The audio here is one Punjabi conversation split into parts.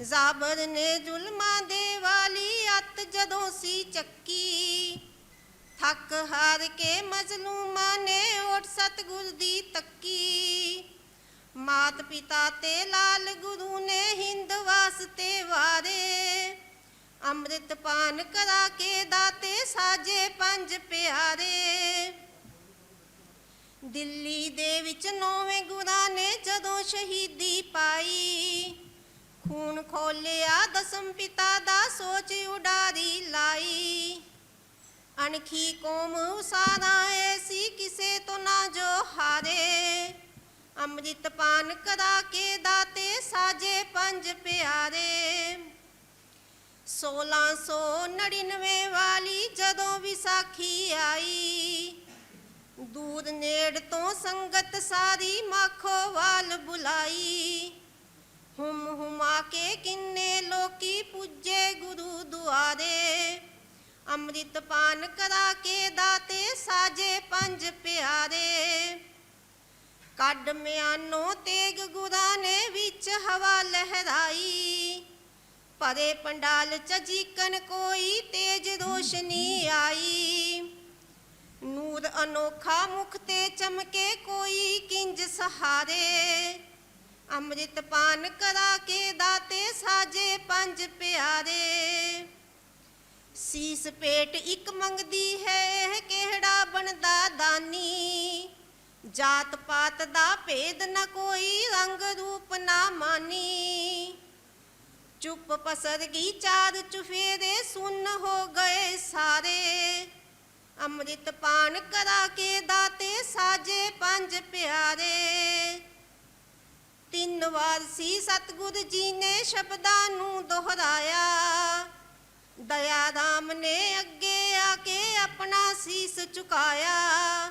ਜ਼ਾਬਰ ਨੇ ਜ਼ੁਲਮਾਂ ਦੇ ਵਾਲੀ ਅੱਤ ਜਦੋਂ ਸੀ ਚੱਕੀ, ਥੱਕ ਹਾਰ ਕੇ ਮਜ਼ਲੂਮਾਂ ਨੇ ਓਟ ਸਤਗੁਰ ਦੀ ਤੱਕੀ। ਮਾਤ ਪਿਤਾ ਤੇ ਲਾਲ ਗੁਰੂ ਨੇ ਹਿੰਦ ਵਾਸਤੇ ਵਾਰੇ, ਅੰਮ੍ਰਿਤ ਪਾਨ ਕਰਾ ਕੇ ਦਾਤੇ ਸਾਜੇ ਪੰਜ ਪਿਆਰੇ। ਦਿੱਲੀ ਦੇ ਵਿੱਚ ਨੌਵੇਂ ਗੁਰਾਂ ਨੇ ਜਦੋਂ ਸ਼ਹੀਦੀ ਪਾਈ ਖੂਨ ਖੋਲਿਆ, ਦਸਮ ਪਿਤਾ ਦਾ ਸੋਚ ਉਡਾਰੀ ਲਾਈ। ਅਣਖੀ ਕੌਮ ਉਸਾਰਾ ਐਸੀ ਕਿਸੇ ਤੋਂ ਨਾ ਜੋ ਹਾਰੇ। ਅੰਮ੍ਰਿਤ ਪਾਨ ਕਰਾ ਕੇ ਦਾਤੇ ਸਾਜੇ ਪੰਜ ਪਿਆਰੇ। 1699 ਵਾਲੀ ਜਦੋਂ ਵਿਸਾਖੀ ਆਈ, ਦੂਰ ਨੇੜ ਤੋਂ ਸੰਗਤ ਸਾਰੀ ਮਾਖੋ ਵਾਲ ਬੁਲਾਈ। ਹੁਮ ਹੁਮਾ ਕੇ ਕਿੰਨੇ ਲੋਕੀ ਪੁੱਜੇ ਗੁਰੂ ਦੁਆਰੇ। ਅੰਮ੍ਰਿਤ ਪਾਨ ਕਰਾ ਕੇ ਦਾਤੇ ਸਾਜੇ ਪੰਜ ਪਿਆਰੇ। ਕੱਢ ਮਿਆਨੋ ਤੇਗ ਗੁਰਾਂ ਨੇ ਵਿੱਚ ਹਵਾ ਲਹਿਰਾਈ। ਪਰੇ ਪੰਡਾਲ ਚ ਜੀਕਨ ਕੋਈ ਤੇਜ ਰੋਸ਼ਨੀ ਆਈ। ਨੂਰ ਅਨੋਖਾ ਮੁਖ ਤੇ ਚਮਕੇ ਕੋਈ ਕਿੰਜ ਸਹਾਰੇ। ਅੰਮ੍ਰਿਤ ਪਾਨ ਕਰਾ ਕੇ ਦਾਤੇ ਸਾਜੇ ਪੰਜ ਪਿਆਰੇ। ਸੀਸ ਪੇਟ ਇੱਕ ਮੰਗਦੀ ਹੈ ਕਿਹੜਾ ਬਣਦਾ ਦਾਨੀ? ਜਾਤ ਪਾਤ ਦਾ ਭੇਦ ਨਾ ਕੋਈ, ਰੰਗ ਰੂਪ ਨਾ ਮਾਨੀ। ਚੁੱਪ ਪਸਰ ਗਈ ਚਾਰ ਚੁਫੇਰੇ, ਸੁਨ ਹੋ ਗਏ ਸਾਰੇ। ਅੰਮ੍ਰਿਤ ਪਾਨ ਕਰਾ ਕੇ ਦਾਤੇ ਸਾਜੇ ਪੰਜ ਪਿਆਰੇ। ਤਿੰਨ ਵਾਰ ਸੀ ਸਤਗੁਰ ਜੀ ਨੇ ਸ਼ਬਦਾਂ ਨੂੰ ਦੁਹਰਾਇਆ। ਦਇਆ ਰਾਮ ਨੇ ਅੱਗੇ ਆ ਕੇ ਆਪਣਾ ਸੀਸ ਝੁਕਾਇਆ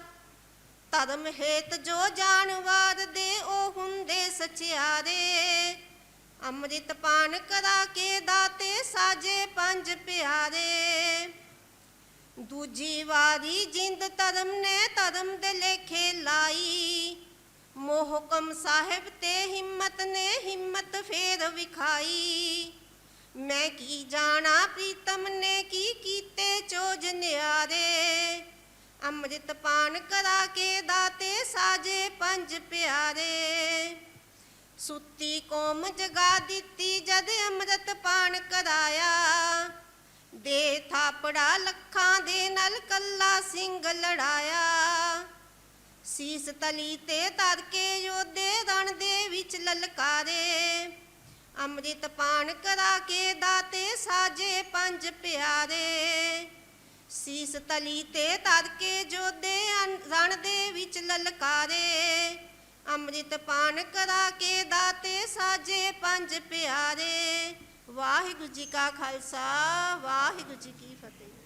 ਧਰਮ ਹੇਤ ਜੋ ਜਾਨਵਾਰ ਦੇ ਉਹ ਹੁੰਦੇ ਸਚਿਆਰੇ। ਅੰਮ੍ਰਿਤ ਪਾਨ ਕਰਾ ਕੇ ਦਾਤੇ ਸਾਜੇ ਪੰਜ ਪਿਆਰੇ। ਦੂਜੀ ਵਾਰੀ ਜਿੰਦ ਧਰਮ ਨੇ ਧਰਮ ਦੇ ਲੇਖੇ ਲਾਈ। ਮੋਹਕਮ ਸਾਹਿਬ ਤੇ ਹਿੰਮਤ ਨੇ ਹਿੰਮਤ ਫੇਰ ਵਿਖਾਈ। ਮੈਂ ਕੀ ਜਾਣਾ ਪ੍ਰੀਤਮ ਨੇ ਕੀ ਕੀਤੇ ਚੋਜ ਨਿਆਰੇ? ਅੰਮ੍ਰਿਤ ਪਾਨ ਕਰਾ ਕੇ ਦਾਤੇ ਸਾਜੇ ਪੰਜ ਪਿਆਰੇ। ਸੁੱਤੀ ਕੌਮ ਜਗਾ ਦਿੱਤੀ ਜਦ ਅੰਮ੍ਰਿਤ ਪਾਨ ਕਰਾਇਆ। ਦੇ ਥਾਪੜਾ ਲੱਖਾਂ ਦੇ ਨਾਲ ਕੱਲਾ ਸਿੰਘ ਲੜਾਇਆ। ਸੀਸ ਤਲੀ ਤੇ ਧਰ ਕੇ ਯੋਧੇ ਰਣ ਦੇ ਵਿੱਚ ਲਲਕਾਰੇ। ਅੰਮ੍ਰਿਤ ਪਾਨ ਕਰਾ ਕੇ ਦਾਤੇ ਸਾਜੇ ਪੰਜ ਪਿਆਰੇ। ਸੀਸ ਤਲੀ ਤੇ ਧਰ ਕੇ ਜੋਧੇ ਰਣ ਦੇ ਵਿੱਚ ਲਲਕਾਰੇ। ਅੰਮ੍ਰਿਤ ਪਾਨ ਕਰਾ ਕੇ ਦਾਤੇ ਸਾਜੇ ਪੰਜ ਪਿਆਰੇ। ਵਾਹਿਗੁਰੂ ਜੀ ਕਾ ਖਾਲਸਾ, ਵਾਹਿਗੁਰੂ ਜੀ ਕੀ ਫਤਿਹ।